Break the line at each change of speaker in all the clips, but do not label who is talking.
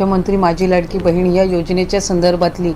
मुख्यमंत्री माझी लाडकी बहीण या योजनेच्या संदर्भातली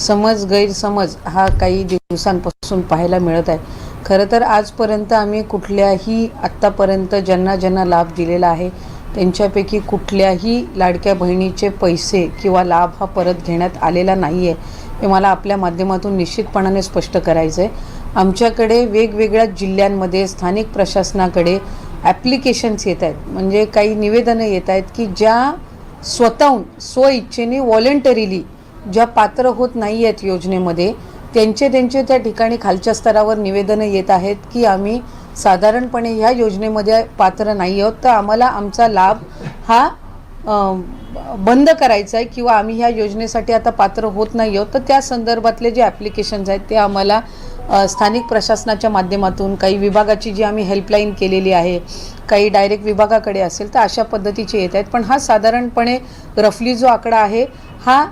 समज गैरसमज हा काही दिवसांपासून पाहायला मिळत आहे. खरं तर आजपर्यंत आम्ही कुठल्याही आत्तापर्यंत ज्यांना ज्यांना लाभ दिलेला आहे त्यांच्यापैकी कुठल्याही लाडक्या बहिणीचे पैसे किंवा लाभ हा परत घेण्यात आलेला नाही आहे हे मला आपल्या माध्यमातून निश्चितपणाने स्पष्ट करायचं आहे आमच्याकडे वेगवेगळ्या जिल्ह्यांमध्ये स्थानिक प्रशासनाकडे ॲप्लिकेशन्स येत आहेत. म्हणजे काही निवेदनं येत आहेत की ज्या स्वतःहून स्वइच्छेने व्हॉलेंटरीली ज्या पात्र होत नाही आहेत योजनेमध्ये त्यांचे त्यांचे त्या ठिकाणी खालच्या स्तरावर निवेदनं येत आहेत की आम्ही साधारणपणे ह्या योजनेमध्ये पात्र नाही आहोत तर आम्हाला आमचा लाभ हा बंद करायचा आहे किंवा आम्ही ह्या योजनेसाठी आता पात्र होत नाही आहोत. तर त्या संदर्भातले जे ॲप्लिकेशन्स आहेत ते आम्हाला स्थानिक प्रशासनाच्या माध्यमातून काही विभागाची जी आम्ही हेल्पलाईन केलेली आहे काही डायरेक्ट विभागाकडे असेल तर अशा पद्धतीचे येत आहेत. पण हा साधारणपणे रफली जो आकडा आहे हा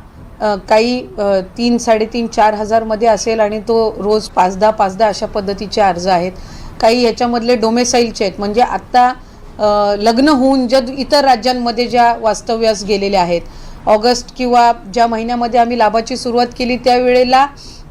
काही तीन साडेतीन चार हजारमध्ये असेल आणि तो रोज पाच दहा पाच दहा अशा पद्धतीचे अर्ज आहेत. काही याच्यामधले डोमेसाईलचे आहेत. म्हणजे आत्ता लग्न होऊन ज्या इतर राज्यांमध्ये ज्या वास्तव्यास गेलेल्या आहेत ऑगस्ट किंवा ज्या महिन्यामध्ये आम्ही लाभाची सुरुवात केली त्यावेळेला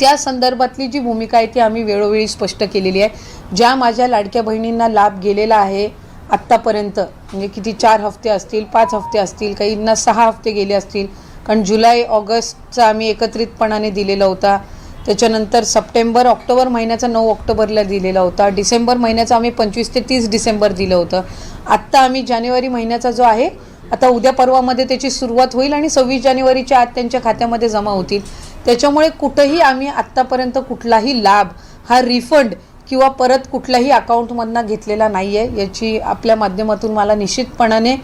त्या संदर्भातली जी भूमिका आहे ती आम्ही वेळोवेळी स्पष्ट केलेली आहे. ज्या माझ्या लाडक्या बहिणींना लाभ गेलेला आहे आत्तापर्यंत म्हणजे किती चार हफ्ते असतील पाच हफ्ते असतील काहींना सहा हफ्ते गेले असतील कारण जुलै ऑगस्टचा आम्ही एकत्रितपणाने दिलेला होता. त्याच्यानंतर सप्टेंबर ऑक्टोबर महिन्याचा नऊ ऑक्टोबरला दिलेला होता. डिसेंबर महिन्याचा आम्ही पंचवीस ते तीस डिसेंबर दिलं होतं. आत्ता आम्ही जानेवारी महिन्याचा जो आहे आता उद्या परवामध्ये त्याची सुरुवात होईल आणि सव्वीस जानेवारीच्या आत त्यांच्या खात्यामध्ये जमा होतील. त्याच्यामुळे कुठंही आम्ही आत्तापर्यंत कुठलाही लाभ हा रिफंड किंवा परत कुठल्याही अकाउंटमधनं घेतलेला नाही आहे याची आपल्या माध्यमातून मला निश्चितपणाने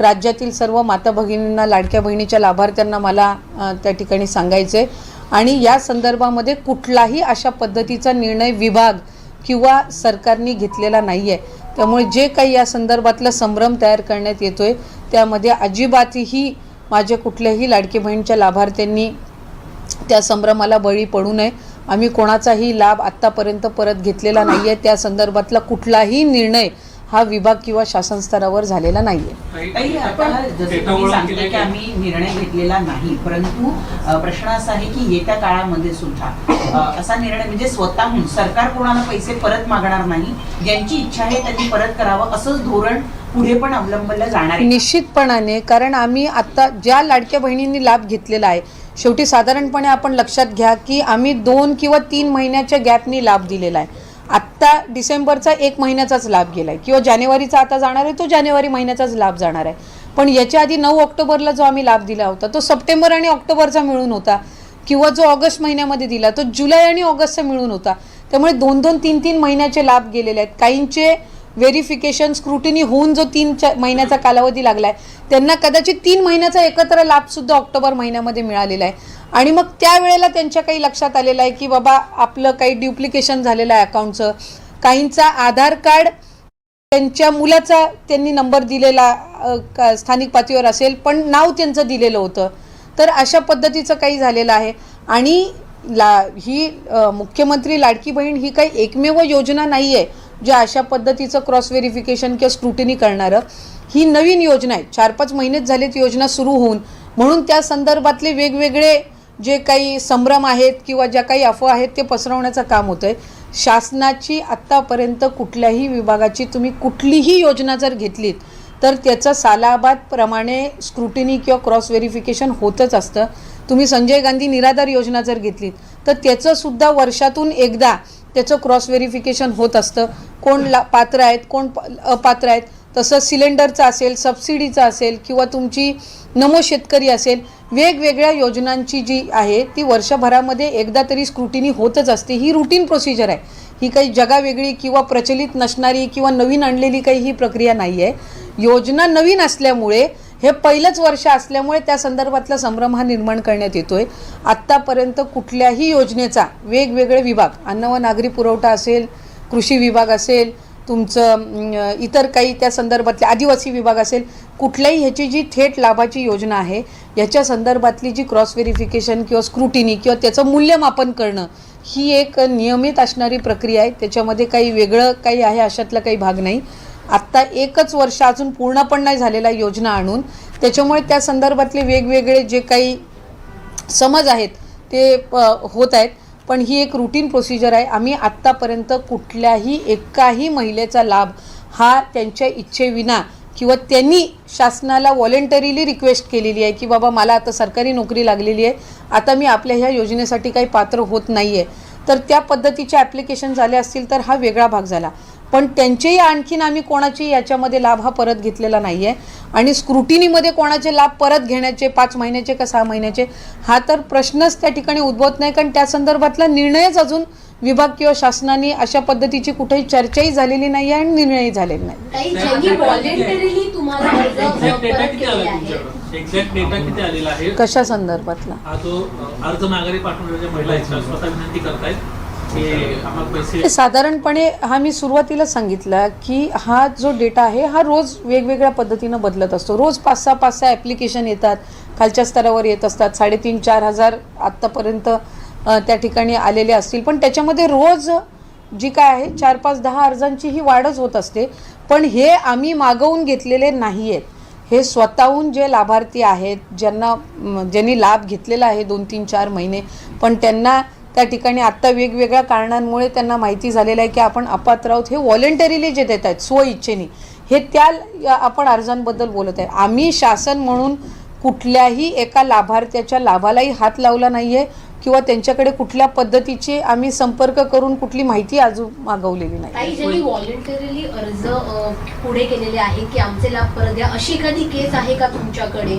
राज्यातील सर्व माता भगिनींना लाडक्या बहिणीच्या लाभार्थ्यांना मला त्या ठिकाणी सांगायचं आहे आणि या संदर्भामध्ये कुठलाही अशा पद्धतीचा निर्णय विभाग किंवा सरकारने घेतलेला नाही आहे त्यामुळे जे काही या संदर्भातला संभ्रम तयार करण्यात येतो आहे त्यामध्ये अजिबातही माझ्या कुठल्याही लाडकी बहिणीच्या लाभार्थ्यांनी त्या संभ्रमाला बळी पडू नये. आम्ही कोणाचाही लाभ आत्तापर्यंत परत घेतलेला नाही आहे त्या संदर्भातला कुठलाही निर्णय हा विभाग किंवा शासन स्तरावर झालेला नाही आहे
ताई आता जसं तुम्ही सांगताय की आम्ही निर्णय घेतलेला नाही परंतु प्रश्न असा आहे की येत्या काळामध्ये सुद्धा असा निर्णय म्हणजे स्वतःहून सरकार कोणाला पैसे परत मागणार नाही ज्यांची इच्छा आहे त्यांनी परत करावं असंच धोरण पुढे पण अवलंबलं जाणार आहे.
निश्चितपणाने कारण आम्ही आत्ता ज्या लाडक्या बहिणींनी लाभ घेतलेला आहे शेवटी साधारणपणे आपण लक्षात घ्या की आम्ही दोन किंवा तीन महिन्याच्या गॅपनी लाभ दिलेला आहे. आत्ता डिसेंबरचा एक महिन्याचाच लाभ गेला आहे किंवा जानेवारीचा आता जाणार आहे तो जानेवारी महिन्याचाच लाभ जाणार आहे. पण याच्या आधी नऊ ऑक्टोबरला जो आम्ही लाभ दिला होता तो सप्टेंबर आणि ऑक्टोबरचा मिळून होता. किंवा जो ऑगस्ट महिन्यामध्ये दिला तो जुलै आणि ऑगस्टचा मिळून होता. त्यामुळे दोन दोन तीन तीन महिन्याचे लाभ गेलेले आहेत. काहींचे व्हेरिफिकेशन स्क्रुटिनी होऊन जो तीन महिन्याचा कालावधी लागलाय त्यांना कदाचित तीन महिन्याचा एकत्र लाभसुद्धा ऑक्टोबर महिन्यामध्ये मिळालेला आहे. आणि मग त्यावेळेला त्यांच्या काही लक्षात आलेलं आहे की बाबा आपलं काही ड्युप्लिकेशन झालेलं आहे अकाउंटचं. काहींचा आधार कार्ड त्यांच्या मुलाचा त्यांनी नंबर दिलेला का- स्थानिक पातळीवर असेल पण नाव त्यांचं दिलेलं होतं. तर अशा पद्धतीचं काही झालेलं आहे. आणि ला ही मुख्यमंत्री लाडकी बहीण ही काही एकमेव योजना नाही आहे ज्या अशा पद्धतीचं क्रॉस व्हेरिफिकेशन किंवा स्क्रुटिनी करणारं. ही नवीन योजना आहे. चार पाच महिनेच झालेत योजना सुरू होऊन. म्हणून त्या संदर्भातले वेगवेगळे जे काही संभ्रम आहेत किंवा ज्या काही अफवा आहेत ते पसरवण्याचं काम होतं आहे शासनाची आत्तापर्यंत कुठल्याही विभागाची तुम्ही कुठलीही योजना जर घेतलीत तर त्याचं सालाबादप्रमाणे स्क्रुटिनी किंवा क्रॉस व्हेरिफिकेशन होतच असतं. तुम्ही संजय गांधी निराधार योजना जर घेतलीत तर त्याचंसुद्धा वर्षातून एकदा त्याचं क्रॉस व्हेरिफिकेशन होत असतं. कोण ला पात्र आहेत कोण प- अपात्र आहेत तसंच सिलेंडरचं असेल सबसिडीचा असेल किंवा तुमची नमो शेतकरी असेल वेगवेगळ्या योजनांची जी आहे ती वर्षभरामध्ये एकदा तरी स्क्रुटिनी होतच असते. ही रुटीन प्रोसिजर आहे. ही काही जगावेगळी किंवा प्रचलित नसणारी किंवा नवीन आणलेली काही ही प्रक्रिया नाही आहे योजना नवीन असल्यामुळे हे पहिलंच वर्ष असल्यामुळे त्या संदर्भातला संभ्रम हा निर्माण करण्यात येतो आहे आत्तापर्यंत कुठल्याही योजनेचा वेगवेगळे विभाग अन्न व नागरी पुरवठा असेल कृषी विभाग असेल तुमचं इतर काही त्या संदर्भातले आदिवासी विभाग असेल कुठल्याही ह्याची जी थेट लाभाची योजना आहे याच्या संदर्भातली जी क्रॉस व्हेरिफिकेशन किंवा स्क्रुटिनी किंवा त्याचं मूल्यमापन करणं ही एक नियमित असणारी प्रक्रिया आहे. त्याच्यामध्ये काही वेगळं काही आहे अशातला काही भाग नाही. आत्ता एकच वर्ष अजून पूर्ण पण नाही झालेला योजना आणून त्याच्यामुळे त्या संदर्भातले वेगवेगळे जे काही समज आहेत ते प- होत आहेत. पण ही एक रुटीन प्रोसिजर आहे. आम्ही आत्तापर्यंत कुठल्याही एकाही महिलेचा लाभ हा त्यांच्या इच्छेविना किंवा त्यांनी शासनाला व्हॉलेंटरीली रिक्वेस्ट केलेली आहे की बाबा मला आता सरकारी नोकरी लागलेली आहे. आता मी आपल्या ह्या योजनेसाठी काही पात्र होत नाही आहे तर त्या पद्धतीचे ॲप्लिकेशन झाले असतील तर हा वेगळा भाग झाला. पण त्यांचेही आणखीन आम्ही कोणाची याच्यामध्ये लाभ हा परत घेतलेला नाही आहे आणि स्क्रुटिनीमध्ये कोणाचे लाभ परत घेण्याचे पाच महिन्याचे का सहा महिन्याचे हा तर प्रश्नच त्या ठिकाणी उद्भवत नाही. कारण त्या संदर्भातला निर्णयच अजून विभाग किंवा शासनाने अशा पद्धतीची कुठेही चर्चाही झालेली नाही आहे आणि निर्णयही झालेला नाही. कशा संदर्भातला? साधारणपणे हा मी सुरुवातीला सांगितला की हा जो डेटा आहे हा रोज वेगवेगळ्या पद्धतीनं बदलत असतो. रोज पाच सहा पाच सहा ॲप्लिकेशन येतात खालच्या स्तरावर येत असतात. साडेतीन चार हजार आत्तापर्यंत त्या ठिकाणी आलेले असतील. पण त्याच्यामध्ये रोज जी काय आहे चार पाच दहा अर्जांची ही वाढच होत असते. पण हे आम्ही मागवून घेतलेले नाही आहेत हे स्वतःहून जे लाभार्थी आहेत ज्यांना ज्यांनी लाभ घेतलेला आहे दोन तीन चार महिने पण त्यांना त्या ठिकाणी आत्ता वेगवेगळ्या कारणांमुळे त्यांना माहिती झालेलं आहे की आपण अपात्र आहोत. हे व्हॉलेंटरीली जे देत आहेत स्वइच्छेने हे त्या आपण अर्जांबद्दल बोलत आहे. आम्ही शासन म्हणून कुठल्याही एका लाभार्थ्याच्या लाभालाही हात लावला नाही आहे किंवा त्यांच्याकडे कुठल्या पद्धतीचे आम्ही संपर्क करून कुठली माहिती अजून मागवलेली नाही.
काही ज्यांनी व्हॉलेंटरीली अर्ज पुढे केलेले आहे की आमचे लाभ परत द्या अशी एखादी केस आहे का तुमच्याकडे?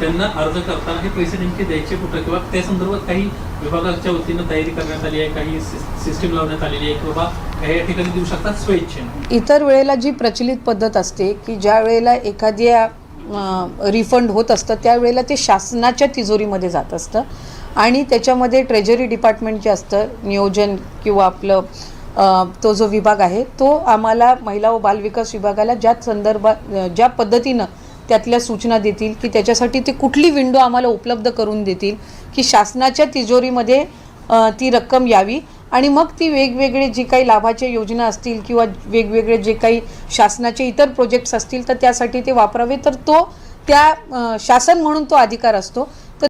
त्यांना अर्ज करताना हे पैसे नेमके द्यायचे कुठं? किंवा त्या संदर्भात काही विभागाच्या वतीनं तयारी करण्यात आली आहे काही सिस्टीम लावण्यात आलेली आहे किंवा काही या ठिकाणी देऊ शकतात स्वेच्छेने?
इतर वेळेला जी प्रचलित पद्धत असते की ज्या वेळेला एखाद्या रिफंड होत असतं त्यावेळेला ते शासनाच्या तिजोरीमध्ये जात असतं. आणि त्याच्यामध्ये ट्रेजरी डिपार्टमेंट जे असतं नियोजन किंवा आपलं तो जो विभाग आहे तो आम्हाला महिला व बालविकास विभागाला ज्या संदर्भात ज्या पद्धतीनं त्यातल्या सूचना देतील की त्याच्यासाठी ते कुठली विंडो आम्हाला उपलब्ध करून देतील की शासनाच्या तिजोरीमध्ये ती रक्कम यावी. आणि मग ती वेगवेगळे जी काही लाभाच्या योजना असतील किंवा वेगवेगळे जे काही शासनाचे इतर प्रोजेक्ट्स असतील तर त्यासाठी ते वापरावे. तर तो त्या शासन म्हणून तो अधिकार असतो.